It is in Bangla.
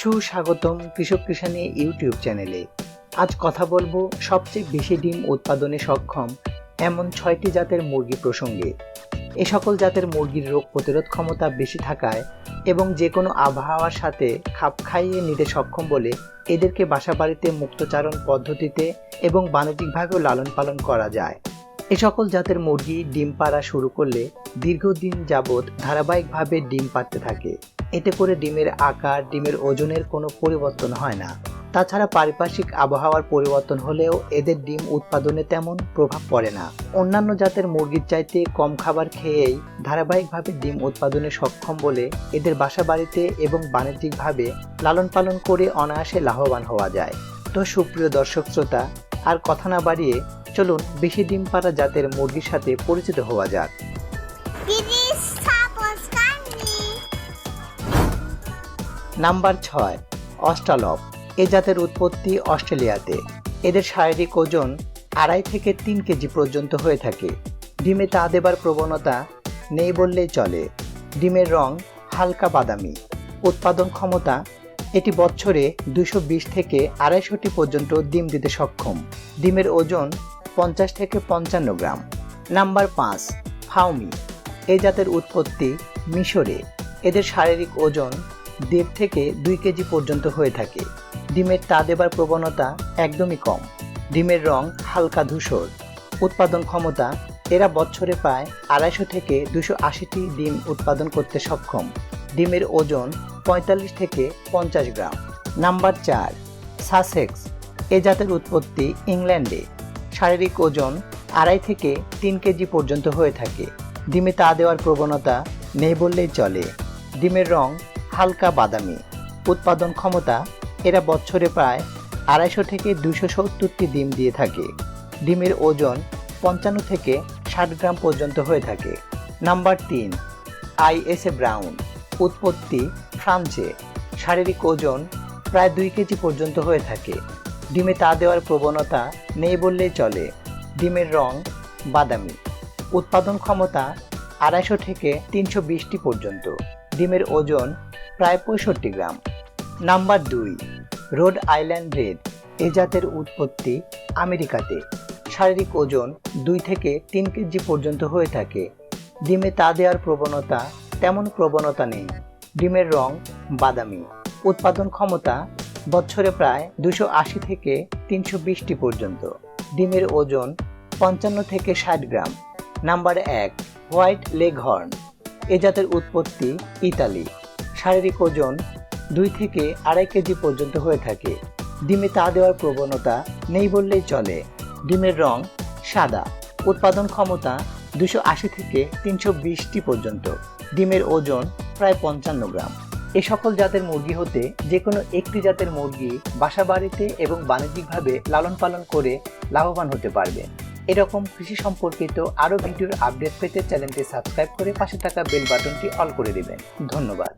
সুস্বাগতম কৃষক কৃষানি ইউটিউব চ্যানেলে। আজ কথা বলব সবচেয়ে বেশি ডিম উৎপাদনে সক্ষম এমন ছয়টি জাতের মুরগি প্রসঙ্গে। এ সকল জাতের মুরগির রোগ প্রতিরোধ ক্ষমতা বেশি থাকায় এবং যে কোনো আবহাওয়ার সাথে খাপ খাইয়ে নিতে সক্ষম বলে এদেরকে বাসা বাড়িতে মুক্তচারণ পদ্ধতিতে এবং বাণিজ্যিকভাবেও লালন পালন করা যায়। এ সকল জাতের মুরগি ডিম পাড়া শুরু করলে দীর্ঘদিন যাবৎ ধারাবাহিকভাবে ডিম পাড়তে থাকে। এতে করে ডিমের আকার, ডিমের ওজনের কোনো পরিবর্তন হয় না। তাছাড়া পারিপার্শ্বিক আবহাওয়ার পরিবর্তন হলেও এদের ডিম উৎপাদনে তেমন প্রভাব পড়ে না। অন্যান্য জাতের মুরগির চাইতে কম খাবার খেয়েই ধারাবাহিকভাবে ডিম উৎপাদনে সক্ষম বলে এদের বাসা বাড়িতে এবং বাণিজ্যিকভাবে লালন পালন করে অনায়াসে লাভবান হওয়া যায়। তো সুপ্রিয় দর্শক শ্রোতা, আর কথা না বাড়িয়ে চলুন বেশি ডিম পাড়া জাতের মুরগির সাথে পরিচিত হওয়া যাক। নাম্বার ছয় অস্ট্রালপ এ জাতের উৎপত্তি অস্ট্রেলিয়াতে। এদের শারীরিক ওজন আড়াই থেকে তিন কেজি পর্যন্ত হয়ে থাকে। ডিমে তা দেবার প্রবণতা নেই বললেই চলে। ডিমের রং হালকা বাদামি। উৎপাদন ক্ষমতা এটি বছরে দুশো থেকে আড়াইশোটি পর্যন্ত ডিম দিতে সক্ষম। ডিমের ওজন পঞ্চাশ থেকে পঞ্চান্ন গ্রাম। নাম্বার পাঁচ, ফাউমি। এই জাতের উৎপত্তি মিশরে। এদের শারীরিক ওজন দেড় থেকে দুই কেজি পর্যন্ত হয়ে থাকে। ডিমের তা দেবার প্রবণতা একদমই কম। ডিমের রং হালকা ধূসর। উৎপাদন ক্ষমতা এরা বছরে প্রায় আড়াইশো থেকে দুশো আশিটি ডিম উৎপাদন করতে সক্ষম। ডিমের ওজন পঁয়তাল্লিশ থেকে পঞ্চাশ গ্রাম। নাম্বার চার, সাসেক্স। এ জাতের উৎপত্তি ইংল্যান্ডে। শারীরিক ওজন আড়াই থেকে তিন কেজি পর্যন্ত হয়ে থাকে। ডিমে তা দেওয়ার প্রবণতা নেই বললেই চলে। ডিমের রং হালকা বাদামি। উৎপাদন ক্ষমতা এরা বছরে প্রায় আড়াইশো থেকে দুশো সত্তরটি ডিম দিয়ে থাকে। ডিমের ওজন পঞ্চান্ন থেকে ষাট গ্রাম পর্যন্ত হয়ে থাকে। নাম্বার তিন, আইএসএ ব্রাউন। উৎপত্তি ফ্রান্সে। শারীরিক ওজন প্রায় দুই কেজি পর্যন্ত হয়ে থাকে। ডিমে তা দেওয়ার প্রবণতা নেই বললেই চলে। ডিমের রং বাদামি। উৎপাদন ক্ষমতা আড়াইশো থেকে তিনশো বিশটি পর্যন্ত। ডিমের ওজন প্রায় পঁয়ষট্টি গ্রাম। নাম্বার দুই, রোড আইল্যান্ড রেড এ জাতের উৎপত্তি আমেরিকাতে। শারীরিক ওজন দুই থেকে তিন কেজি পর্যন্ত হয়ে থাকে। ডিমে তা দেওয়ার প্রবণতা তেমন প্রবণতা নেই। ডিমের রং বাদামি। উৎপাদন ক্ষমতা বছরে প্রায় দুশো আশি থেকে তিনশো বিশটি পর্যন্ত। ডিমের ওজন পঞ্চান্ন থেকে ষাট গ্রাম। নাম্বার এক, হোয়াইট লেগ হর্ন। এ জাতের উৎপত্তি ইতালি। শারীরিক ওজন দুই থেকে আড়াই কেজি পর্যন্ত হয়ে থাকে। ডিমে তা দেওয়ার প্রবণতা নেই বললেই চলে। ডিমের রং সাদা। উৎপাদন ক্ষমতা দুশো আশি থেকে তিনশো বিশটি পর্যন্ত। ডিমের ওজন প্রায় পঞ্চান্ন গ্রাম। এ সকল জাতের মুরগি হতে যে কোনো একটি জাতের মুরগি বাসা বাড়িতে এবং বাণিজ্যিকভাবে লালন পালন করে লাভবান হতে পারবে। এরকম কৃষি সম্পর্কিত আরও ভিডিওর আপডেট পেতে চ্যানেলটি সাবস্ক্রাইব করে পাশে থাকা বেল বাটনটি অল করে দেবেন। ধন্যবাদ।